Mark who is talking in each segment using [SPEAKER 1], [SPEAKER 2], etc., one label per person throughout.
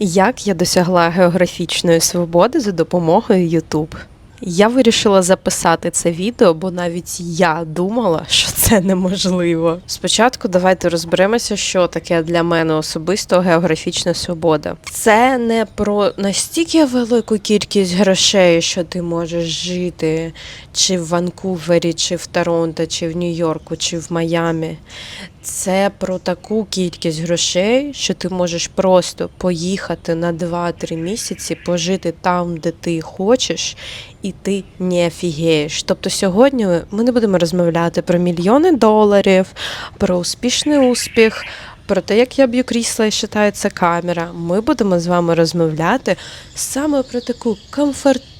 [SPEAKER 1] Як я досягла географічної свободи за допомогою YouTube? Я вирішила записати це відео, бо навіть я думала, що це неможливо. Спочатку давайте розберемося, що таке для мене особисто географічна свобода. Це не про настільки велику кількість грошей, що ти можеш жити чи в Ванкувері, чи в Торонто, чи в Нью-Йорку, чи в Майамі. Це про таку кількість грошей, що ти можеш просто поїхати на 2-3 місяці, пожити там, де ти хочеш, і ти не офігієш. Тобто сьогодні ми не будемо розмовляти про мільйони доларів, про успішний успіх. Про те, як я б'ю крісла і вважається камера, ми будемо з вами розмовляти саме про таку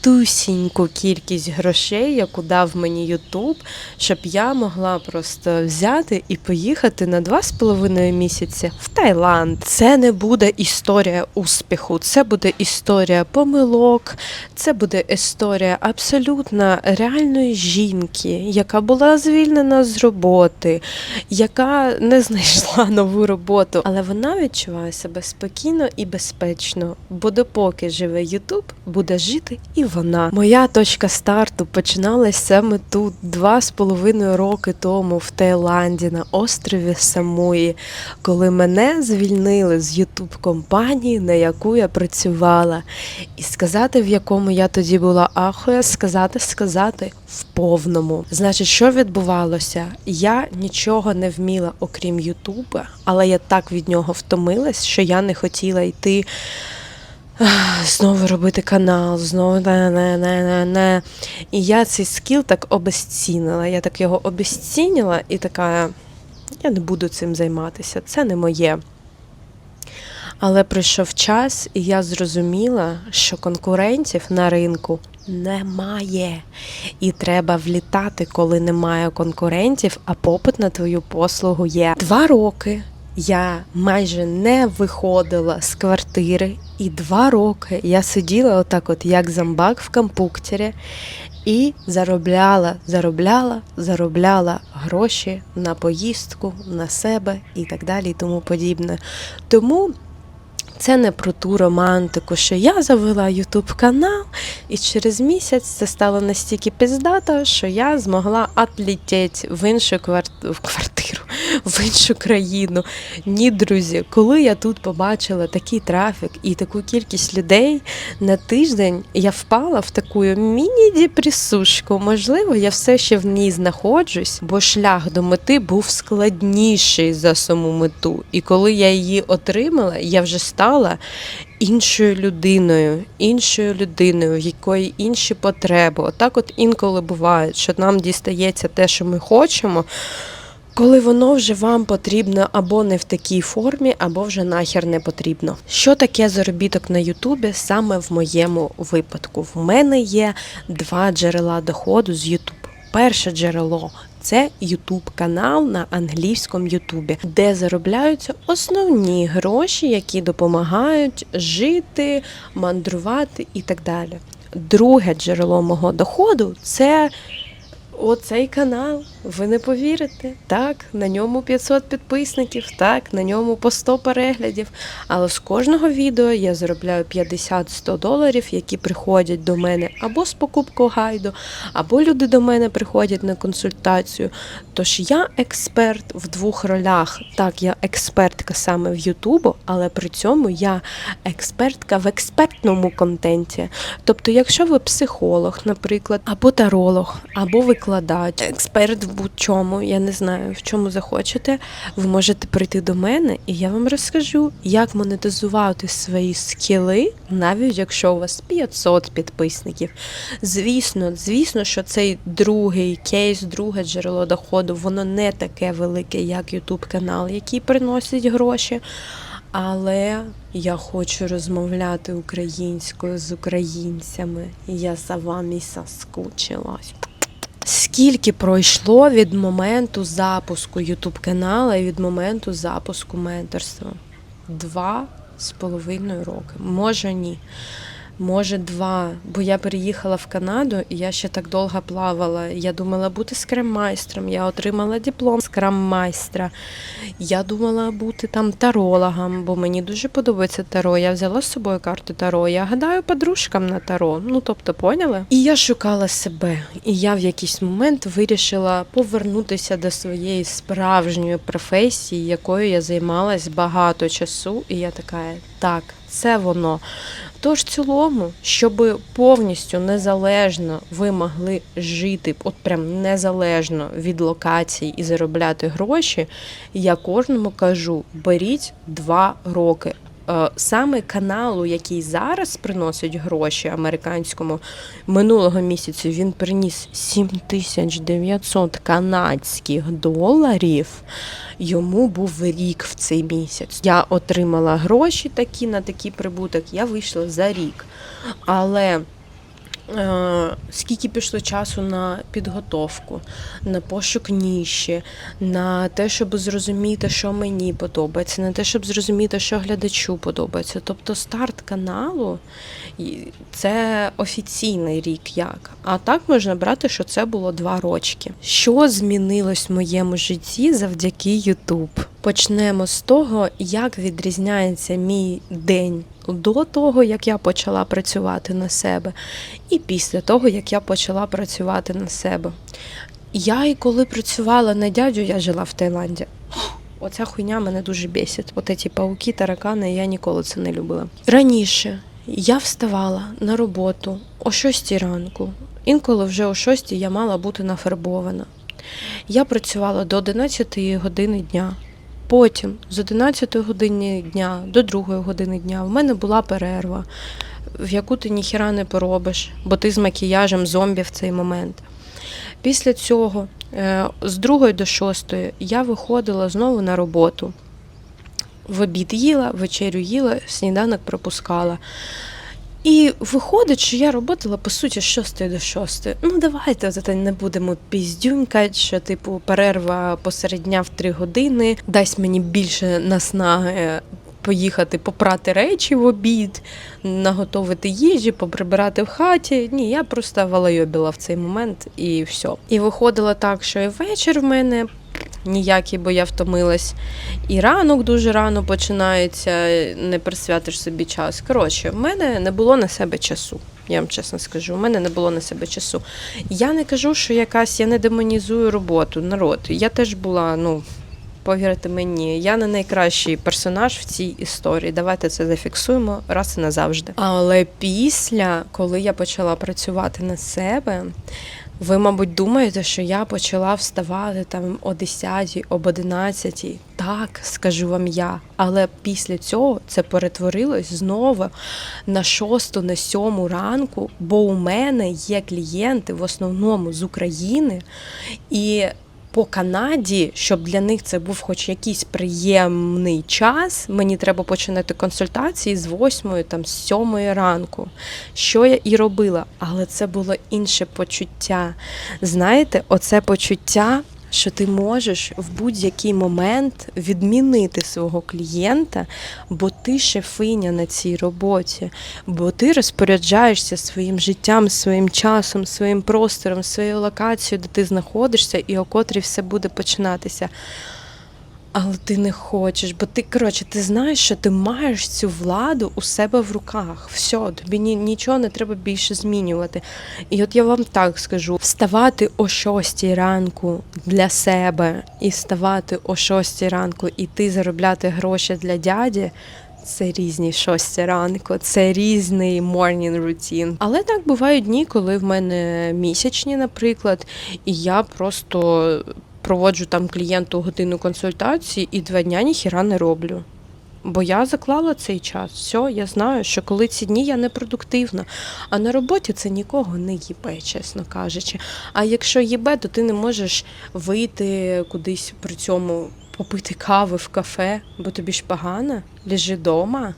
[SPEAKER 1] комфортусіньку кількість грошей, яку дав мені Ютуб, щоб я могла просто взяти і поїхати на два з половиною місяці в Таїланд. Це не буде історія успіху, це буде історія помилок, це буде історія абсолютно реальної жінки, яка була звільнена з роботи, яка не знайшла нову роботу, але вона відчуває себе спокійно і безпечно, бо допоки живе Ютуб, буде жити і вона. Моя точка старту починалась саме тут два з половиною роки тому в Таїланді на острові Самуї, коли мене звільнили з Ютуб компанії, на яку я працювала. І сказати, в якому я тоді була ахуя, сказати, сказати в повному. Значить, що відбувалося? Я нічого не вміла, окрім Ютуба, але я так від нього втомилась, що я не хотіла йти. Знову робити канал, знову не, не, не, не. І я цей скіл так обезцінила. Я так його обезцінила і така, я не буду цим займатися, це не моє. Але прийшов час, і я зрозуміла, що конкурентів на ринку немає. І треба влітати, коли немає конкурентів, а попит на твою послугу є. Два роки я майже не виходила з квартири, і два роки я сиділа отак, от як зомбак в компуктері, і заробляла, заробляла, заробляла гроші на поїздку, на себе і так далі, і тому подібне. Тому це не про ту романтику, що я завела Ютуб канал, і через місяць це стало настільки піздато, що я змогла отлетіти в іншу кварт- квартиру, в іншу країну. Ні, друзі, коли я тут побачила такий трафік і таку кількість людей на тиждень, я впала в таку міні-депресушку. Можливо, я все ще в ній знаходжусь, бо шлях до мети був складніший за саму мету. І коли я її отримала, я вже стала іншою людиною, іншою людиною, в якої інші потреби. Отак, от інколи буває, що нам дістається те, що ми хочемо. Коли воно вже вам потрібно або не в такій формі, або вже нахер не потрібно. Що таке заробіток на Ютубі саме в моєму випадку? В мене є два джерела доходу з Ютуб. Перше джерело це Ютуб канал на англійському Ютубі, де заробляються основні гроші, які допомагають жити, мандрувати і так далі. Друге джерело мого доходу це Оцей канал, ви не повірите. Так, на ньому 500 підписників, так, на ньому по 100 переглядів. Але з кожного відео я заробляю 50-100 доларів, які приходять до мене або з покупкою гайду, або люди до мене приходять на консультацію. Тож я експерт в двох ролях. Так, я експертка саме в Ютубу, але при цьому я експертка в експертному контенті. Тобто, якщо ви психолог, наприклад, або таролог, або викладач, експерт в будь-чому, я не знаю, в чому захочете, ви можете прийти до мене, і я вам розкажу, як монетизувати свої скіли, навіть якщо у вас 500 підписників. Звісно, звісно, що цей другий кейс, друге джерело доходу, воно не таке велике, як YouTube канал, який приносить гроші. Але я хочу розмовляти українською з українцями. Я за вами соскучилась. Скільки пройшло від моменту запуску YouTube каналу і від моменту запуску менторства? Два з половиною роки. Може ні. Може, два, бо я переїхала в Канаду, і я ще так довго плавала. Я думала бути скрам-майстром. Я отримала диплом скрам-майстра. Я думала бути там тарологом, бо мені дуже подобається таро. Я взяла з собою карту таро. Я гадаю подружкам на таро. Ну тобто, поняли? І я шукала себе. І я в якийсь момент вирішила повернутися до своєї справжньої професії, якою я займалась багато часу. І я така, так, це воно. Тож, в цілому, щоб повністю незалежно ви могли жити, от прям незалежно від локацій і заробляти гроші, я кожному кажу: беріть два роки. Е, Саме каналу, який зараз приносить гроші американському, минулого місяця він приніс 7900 канадських доларів. Йому був рік в цей місяць. Я отримала гроші такі на такий прибуток, я вийшла за рік. Але скільки пішло часу на підготовку, на пошук ніші, на те, щоб зрозуміти, що мені подобається, на те, щоб зрозуміти, що глядачу подобається. Тобто старт каналу це офіційний рік як. А так можна брати, що це було два рочки. Що змінилось в моєму житті завдяки Ютуб? Почнемо з того, як відрізняється мій день до того, як я почала працювати на себе, і після того, як я почала працювати на себе. Я і коли працювала на дядю, я жила в Таїланді. Оця хуйня мене дуже бісить. От ці пауки, таракани, я ніколи це не любила. Раніше я вставала на роботу о 6 ранку. Інколи вже о 6 я мала бути нафарбована. Я працювала до 11 години дня. Потім з 11 години дня до 2 години дня в мене була перерва, в яку ти ніхіра не поробиш, бо ти з макіяжем зомбі в цей момент. Після цього е, з 2 до 6 я виходила знову на роботу. В обід їла, вечерю їла, сніданок пропускала. І виходить, що я роботала по суті з 6 до 6. Ну давайте зате не будемо піздюнькати, що типу перерва посеред дня в 3 години дасть мені більше наснаги поїхати попрати речі в обід, наготовити їжі, поприбирати в хаті. Ні, я просто валайобіла в цей момент і все. І виходило так, що і вечір в мене ніякий, бо я втомилась. І ранок дуже рано починається, не присвятиш собі час. Коротше, в мене не було на себе часу. Я вам чесно скажу, у мене не було на себе часу. Я не кажу, що якась я не демонізую роботу, народ. Я теж була, ну. Повірте мені, я не найкращий персонаж в цій історії. Давайте це зафіксуємо раз і назавжди. Але після, коли я почала працювати на себе, ви, мабуть, думаєте, що я почала вставати там о 10, об 11. Так, скажу вам я. Але після цього це перетворилось знову на 6, на 7 ранку, бо у мене є клієнти в основному з України і. По Канаді, щоб для них це був хоч якийсь приємний час, мені треба починати консультації з 8, там, з 7 ранку. Що я і робила, але це було інше почуття. Знаєте, оце почуття, що ти можеш в будь-який момент відмінити свого клієнта, бо ти шефиня на цій роботі, бо ти розпоряджаєшся своїм життям, своїм часом, своїм простором, своєю локацією, де ти знаходишся, і о котрій все буде починатися. Але ти не хочеш, бо ти коротше, ти знаєш, що ти маєш цю владу у себе в руках. Все, тобі ні, нічого не треба більше змінювати. І от я вам так скажу: вставати о 6 ранку для себе і вставати о 6 ранку, і ти заробляти гроші для дяді. Це різні шості ранку, це різний morning routine. Але так бувають дні, коли в мене місячні, наприклад, і я просто проводжу там клієнту годину консультації і два дня ніхіра не роблю. Бо я заклала цей час. Все, я знаю, що коли ці дні я непродуктивна. А на роботі це нікого не їбе, чесно кажучи. А якщо їбе, то ти не можеш вийти кудись при цьому попити кави в кафе, бо тобі ж погано, лежи вдома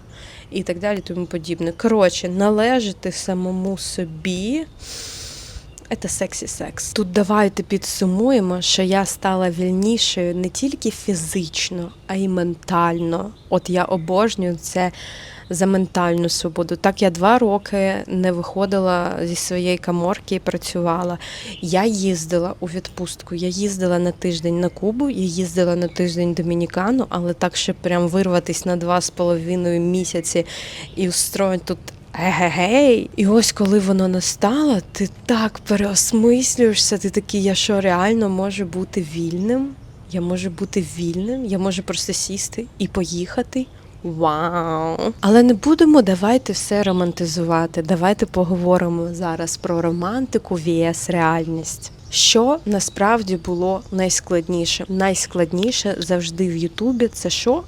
[SPEAKER 1] і так далі, тому подібне. Коротше, належати самому собі. Це сексі секс. Тут давайте підсумуємо, що я стала вільнішою не тільки фізично, а й ментально. От я обожнюю це за ментальну свободу. Так я два роки не виходила зі своєї каморки і працювала. Я їздила у відпустку. Я їздила на тиждень на Кубу, я їздила на тиждень Домінікану, але так, щоб прям вирватися на два з половиною місяці і устроїти тут. Егегей, і ось коли воно настало, ти так переосмислюєшся, ти такий, я що реально можу бути вільним? Я можу бути вільним, я можу просто сісти і поїхати. Вау! Але не будемо давайте все романтизувати. Давайте поговоримо зараз про романтику vs реальність. Що насправді було найскладніше? Найскладніше завжди в Ютубі це що?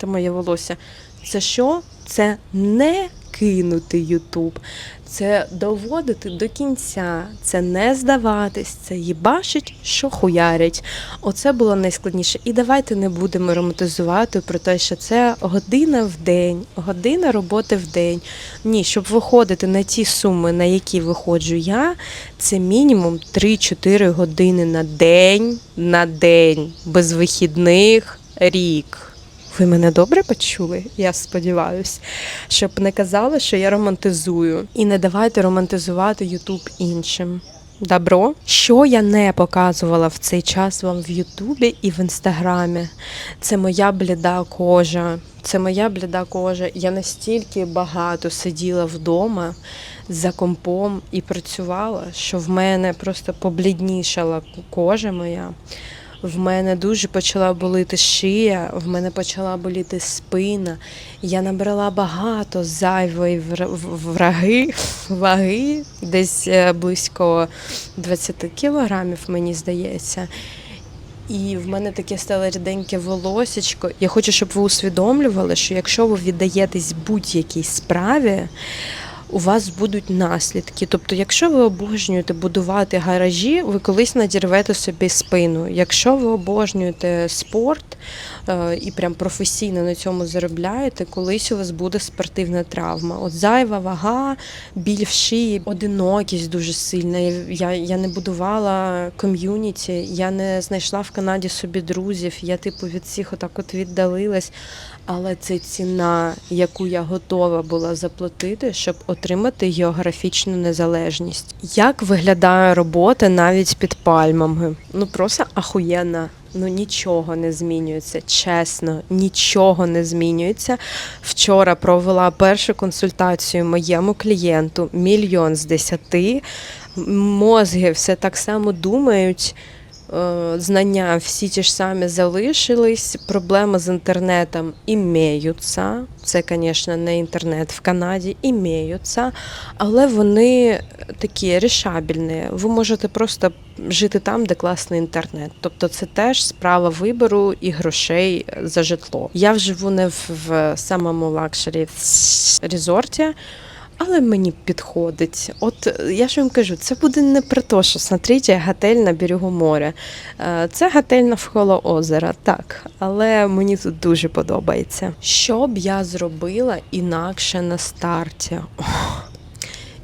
[SPEAKER 1] Це моє волосся. Це що? Це не кинути Ютуб, це доводити до кінця, це не здаватись, це їбашить, що хуярять. Оце було найскладніше. І давайте не будемо романтизувати про те, що це година в день, година роботи в день. Ні, щоб виходити на ті суми, на які виходжу я, це мінімум 3-4 години на день, на день, без вихідних, рік. Ви мене добре почули? Я сподіваюся, щоб не казали, що я романтизую. І не давайте романтизувати Ютуб іншим. Добро, що я не показувала в цей час вам в Ютубі і в інстаграмі. Це моя бліда кожа. Це моя бліда кожа. Я настільки багато сиділа вдома за компом і працювала, що в мене просто побліднішала кожа моя. В мене дуже почала боліти шия, в мене почала боліти спина. Я набрала багато зайвої враги, ваги, десь е, близько 20 кілограмів, мені здається. І в мене таке стало ріденьке волосечко. Я хочу, щоб ви усвідомлювали, що якщо ви віддаєтесь будь-якій справі, у вас будуть наслідки. Тобто, якщо ви обожнюєте будувати гаражі, ви колись надірвете собі спину. Якщо ви обожнюєте спорт е, і прям професійно на цьому заробляєте, колись у вас буде спортивна травма. От зайва вага, біль в шиї, одинокість дуже сильна. Я, я не будувала ком'юніті, я не знайшла в Канаді собі друзів. Я типу від всіх отак от віддалилась. Але це ціна, яку я готова була заплатити, щоб отримати географічну незалежність. Як виглядає робота навіть під пальмами? Ну просто ахуєнна. Ну нічого не змінюється, чесно, нічого не змінюється. Вчора провела першу консультацію моєму клієнту мільйон з десяти. Мозги все так само думають. Е, Знання всі ті ж самі залишились. Проблеми з інтернетом імеються. Це, звісно, не інтернет в Канаді, імеються, але вони такі рішабельні. Ви можете просто жити там, де класний інтернет. Тобто це теж справа вибору і грошей за житло. Я живу не в, в самому лакшері резорті. Але мені підходить. От е, я ж вам кажу, це буде не про те, що смотрите, готель на берегу моря. Е, Це готель навколо озера, так, але мені тут дуже подобається. Що б я зробила інакше на старті? Ох.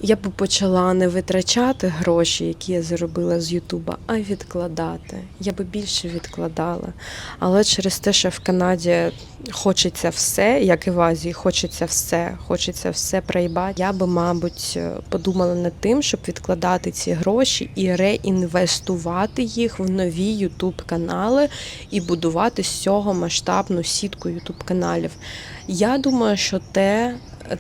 [SPEAKER 1] Я б почала не витрачати гроші, які я заробила з Ютуба, а відкладати. Я би більше відкладала. Але через те, що в Канаді хочеться все, як і в Азії, хочеться все, хочеться все проїбати, я би, мабуть, подумала над тим, щоб відкладати ці гроші і реінвестувати їх в нові Ютуб канали і будувати з цього масштабну сітку Ютуб каналів. Я думаю, що те,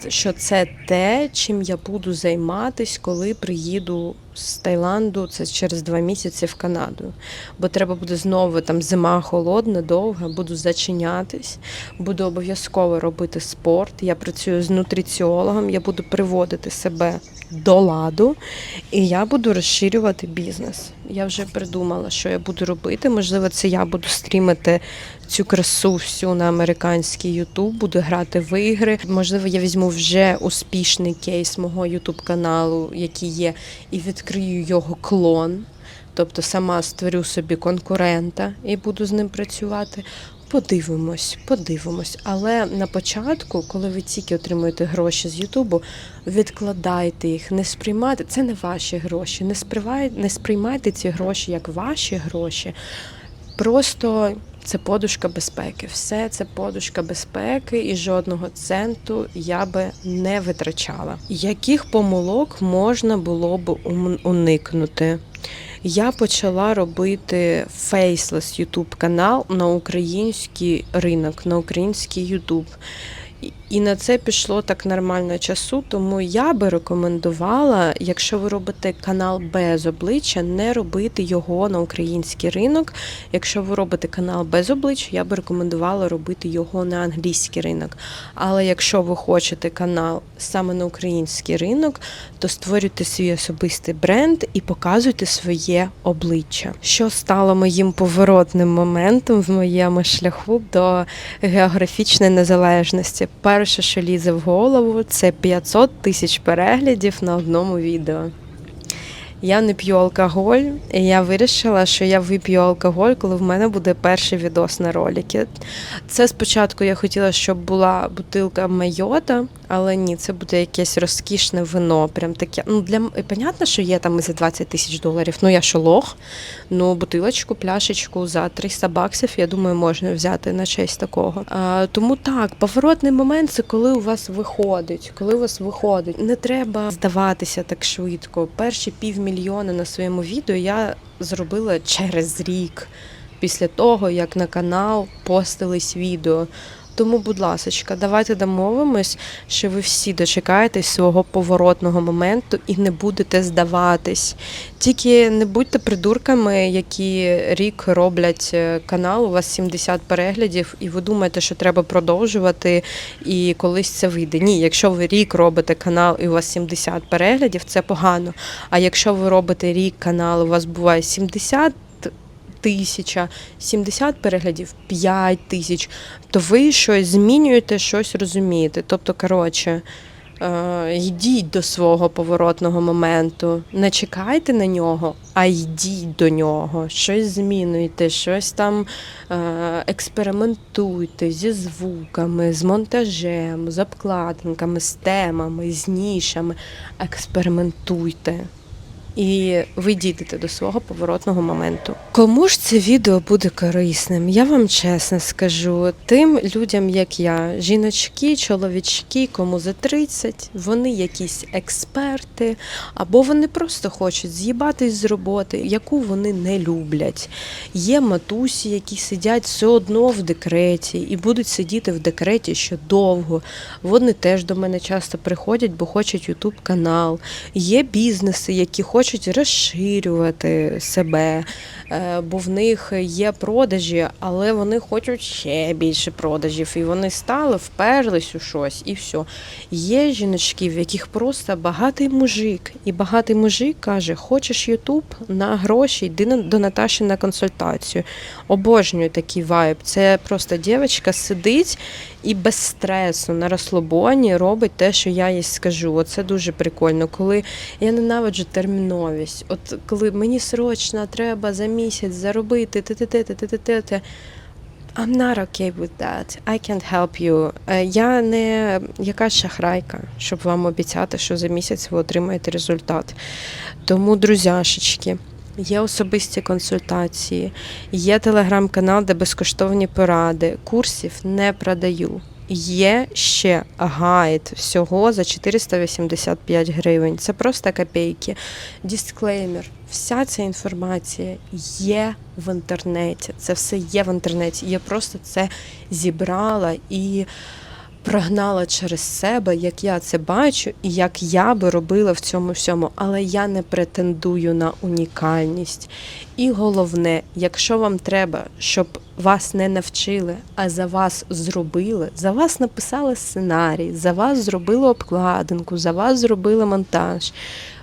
[SPEAKER 1] що це те, чим я буду займатись, коли приїду з Таїланду, це через два місяці в Канаду. Бо треба буде знову там зима холодна, довга, буду зачинятись, буду обов'язково робити спорт. Я працюю з нутриціологом, я буду приводити себе до ладу, і я буду розширювати бізнес. Я вже придумала, що я буду робити. Можливо, це я буду стрімити цю красу всю на американський Ютуб, буду грати в ігри. Можливо, я візьму вже успішний кейс мого Ютуб каналу, який є, і відкрию його клон. Тобто сама створю собі конкурента і буду з ним працювати. Подивимось, подивимось. Але на початку, коли ви тільки отримуєте гроші з Ютубу, відкладайте їх, не сприймайте. Це не ваші гроші. Не сприймайте, не сприймайте ці гроші як ваші гроші. Просто це подушка безпеки. Все це подушка безпеки, і жодного центу я би не витрачала. Яких помилок можна було б уникнути? Я почала робити фейслес YouTube канал на український ринок, на український YouTube. І- на це пішло так нормально часу, тому я би рекомендувала, якщо ви робите канал без обличчя, не робити його на український ринок. Якщо ви робите канал без обличчя, я би рекомендувала робити його на англійський ринок. Але якщо ви хочете канал саме на український ринок, то створюйте свій особистий бренд і показуйте своє обличчя. Що стало моїм поворотним моментом в моєму шляху до географічної незалежності? Перше, що лізе в голову, це 500 тисяч переглядів на одному відео. Я не п'ю алкоголь, і я вирішила, що я вип'ю алкоголь, коли в мене буде перший відос на ролики. Це спочатку я хотіла, щоб була бутилка майота, але ні, це буде якесь розкішне вино. Прям таке. Ну, для м- понятно, що є там і за 20 тисяч доларів. Ну я що лох. Ну, бутилочку, пляшечку за 300 баксів, я думаю, можна взяти на честь такого. А, тому так, поворотний момент це коли у вас виходить. Коли у вас виходить. Не треба здаватися так швидко. Перші півмільйона на своєму відео я зробила через рік після того, як на канал постились відео. Тому, будь ласка, давайте домовимось, що ви всі дочекаєтесь свого поворотного моменту і не будете здаватись. Тільки не будьте придурками, які рік роблять е, канал, у вас 70 переглядів, і ви думаєте, що треба продовжувати, і колись це вийде. Ні, якщо ви рік робите канал і у вас 70 переглядів, це погано. А якщо ви робите рік канал, у вас буває 70 тисяча, 70 переглядів, 5 тисяч, то ви щось змінюєте, щось розумієте. Тобто, коротше, е, йдіть до свого поворотного моменту, не чекайте на нього, а йдіть до нього, щось змінюйте, щось там е, експериментуйте зі звуками, з монтажем, з обкладинками, з темами, з нішами. Експериментуйте і ви дійдете до свого поворотного моменту. Кому ж це відео буде корисним? Я вам чесно скажу, тим людям, як я, жіночки, чоловічки, кому за 30, вони якісь експерти, або вони просто хочуть з'їбатись з роботи, яку вони не люблять. Є матусі, які сидять все одно в декреті і будуть сидіти в декреті ще довго. Вони теж до мене часто приходять, бо хочуть ютуб канал. Є бізнеси, які хочуть розширювати себе, е, бо в них є продажі, але вони хочуть ще більше продажів. І вони стали, вперлись у щось, і все. Є жіночки, в яких просто багатий мужик. І багатий мужик каже: Хочеш Ютуб на гроші, йди до Наташі на консультацію. Обожнюю такий вайб. Це просто дівчинка сидить і без стресу на розслабоні робить те, що я їй скажу. Оце дуже прикольно. Коли я ненавиджу терміновість. От коли мені срочно треба за місяць заробити ти-ти-ти-ти-ти-ти-ти. I'm not okay with that. I can't help you. Е, Я не якась шахрайка, щоб вам обіцяти, що за місяць ви отримаєте результат. Тому, друзяшечки, є особисті консультації, є телеграм-канал, де безкоштовні поради. Курсів не продаю. Є ще гайд всього за 485 гривень. Це просто копійки. Дисклеймер. Вся ця інформація є в інтернеті. Це все є в інтернеті. Я просто це зібрала і прогнала через себе, як я це бачу, і як я би робила в цьому всьому. Але я не претендую на унікальність. І головне, якщо вам треба, щоб вас не навчили, а за вас зробили, за вас написали сценарій, за вас зробили обкладинку, за вас зробили монтаж.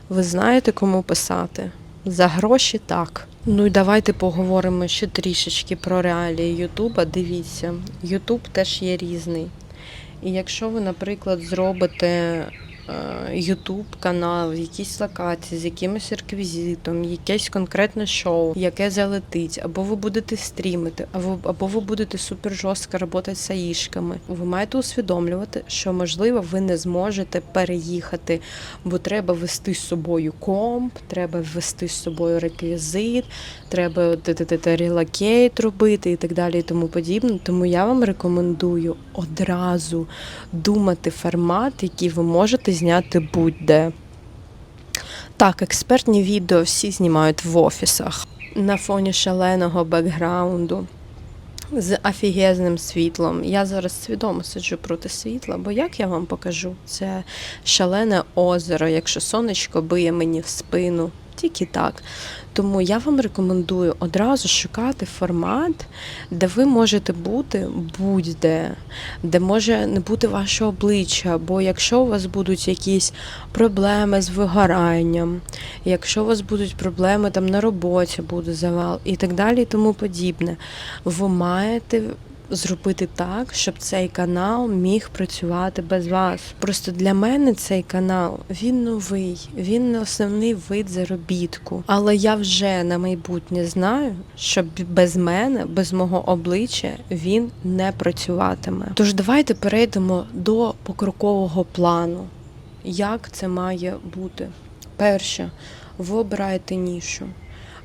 [SPEAKER 1] Ви знаєте, кому писати. За гроші так. Ну і давайте поговоримо ще трішечки про реалії Ютуба. Дивіться, Ютуб теж є різний. І якщо ви, наприклад, зробите Ютуб канал, в якійсь локації з якимось реквізитом, якесь конкретне шоу, яке залетить, або ви будете стрімити, або, або ви будете супер жорстко працювати з аїшками. Ви маєте усвідомлювати, що можливо ви не зможете переїхати, бо треба вести з собою комп, треба вести з собою реквізит, треба релокейт робити і так далі, і тому подібне. Тому я вам рекомендую одразу думати формат, який ви можете зняти будь-де. Так, експертні відео всі знімають в офісах на фоні шаленого бекграунду. З офігезним світлом. Я зараз свідомо сиджу проти світла, бо як я вам покажу? Це шалене озеро, якщо сонечко биє мені в спину, тільки так. Тому я вам рекомендую одразу шукати формат, де ви можете бути будь-де, де може не бути ваше обличчя, бо якщо у вас будуть якісь проблеми з вигоранням, якщо у вас будуть проблеми там на роботі, буде завал і так далі, і тому подібне, ви маєте зробити так, щоб цей канал міг працювати без вас. Просто для мене цей канал він новий, він не основний вид заробітку. Але я вже на майбутнє знаю, що без мене, без мого обличчя, він не працюватиме. Тож давайте перейдемо до покрокового плану. Як це має бути? Перше, ви обираєте нішу.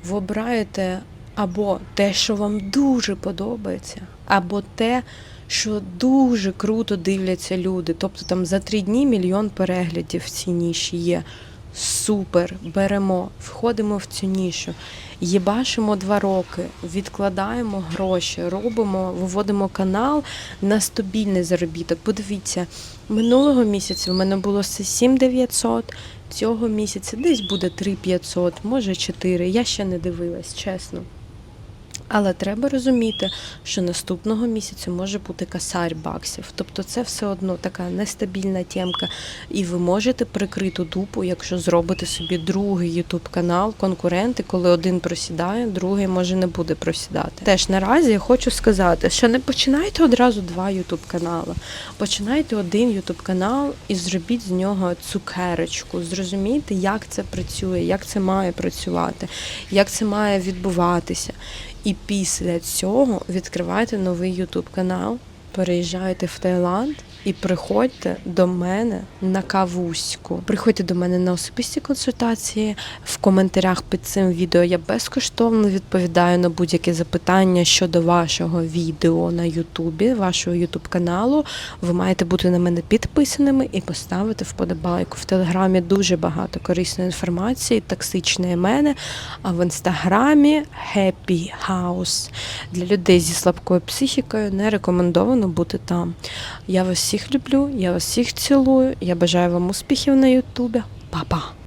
[SPEAKER 1] Ви обираєте або те, що вам дуже подобається, або те, що дуже круто дивляться люди. Тобто там за три дні мільйон переглядів в цій ніші є. Супер, беремо, входимо в цю нішу, їбашимо два роки, відкладаємо гроші, робимо, виводимо канал на стабільний заробіток. Подивіться, минулого місяця в мене було все 7900, цього місяця десь буде 3500, може 4. Я ще не дивилась, чесно. Але треба розуміти, що наступного місяця може бути касарь баксів. Тобто це все одно така нестабільна тємка. І ви можете прикрити дупу, якщо зробите собі другий ютуб канал, конкуренти, коли один просідає, другий може не буде просідати. Теж наразі я хочу сказати, що не починайте одразу два ютуб канали. Починайте один ютуб канал і зробіть з нього цукерочку. Зрозумійте, як це працює, як це має працювати, як це має відбуватися. І після цього відкривайте новий Ютуб канал, переїжджайте в Таїланд і приходьте до мене на кавуську. Приходьте до мене на особисті консультації. В коментарях під цим відео я безкоштовно відповідаю на будь-які запитання щодо вашого відео на Ютубі, вашого Ютуб каналу. Ви маєте бути на мене підписаними і поставити вподобайку. В телеграмі дуже багато корисної інформації, токсичної мене. А в інстаграмі Happy House. Для людей зі слабкою психікою не рекомендовано бути там. Я вас всіх люблю, я вас всіх цілую. Я бажаю вам успіхів на Ютубі. Па-па!